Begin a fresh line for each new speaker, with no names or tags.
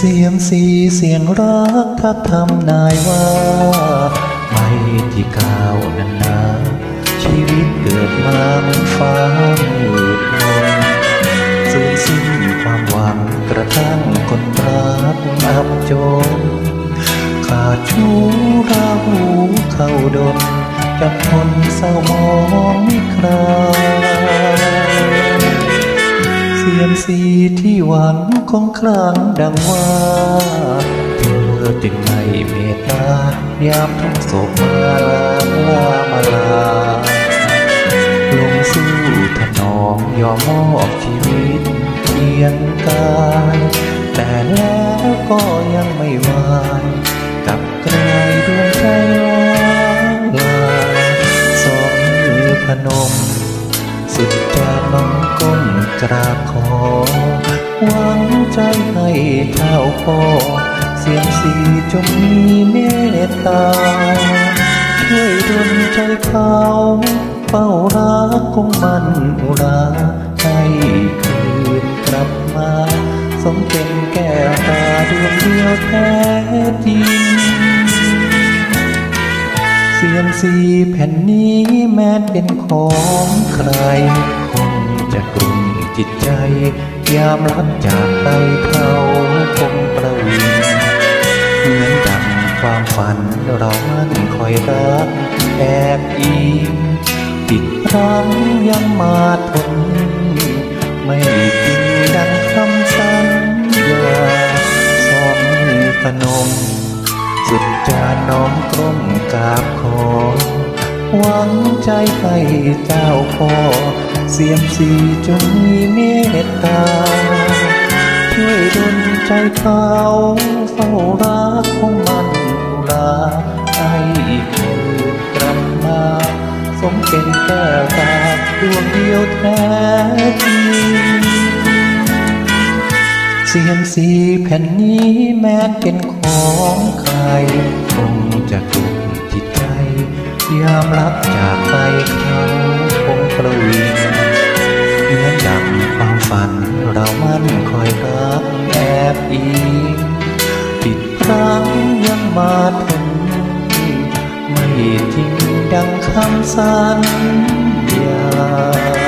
เสียมสีเสียงรักทักทำนายว่าไปที่ก้าวนั้นนาชีวิตเกิดมาเหมือนฟ้ามืดมนสูญสิ้นความหวังกระทั่งคนรักอับจน ขาดชู้ราหูเข้าดนกับคนเศร้ามองไม่ครา สียมสีที่หวังของครางดังว่าเธอจึงไม่เมตตายามทุกโศกมาลาลามาลาลงสู้ถนอมยอมมอบชีวิตเพียงกายแต่แล้วก็ยังไม่วายกับกลายดวงใจลาลายสองมือพนม สุดจะน้องก้มกราบขอ หวังใจให้เท่าพ่อ เสียงสีจงมีเมตตา ช่วยดลใจเขาเฝ้ารักคงมันอุราให้คืนกลับมา สมเป็นแก้วตาดวงเดียวแท้จริง เสียมสีแผ่นนี้แม้เป็นของใคร คงจะกลุ่มจิตใจ ยามรักจากไปเขาคงประวิงเหมือนดังความฝันเรามันคอยรักแอบอิงติดรั้งยังมาทน ไม่จริงดังคำสัญญาสองมือพนม สุดจาน้อมกลม กราบขอ หวังใจให้เจ้าพ่อเสียมสีจงมีเมตตา ช่วยดลใจเขาเฝ้ารักของมันอุราให้คืนกลับมา สมเป็นแก้วตาดวงเดียวแท้จริงเสียงสีแผ่นนี้แม้เป็นของใครามรับจากไปเขาคงประวิงเหมือนดังความฝันเรามันคอยรักแอบอิงติดครั้งยังมาทนไม่ทิ้งดังคำสัญญา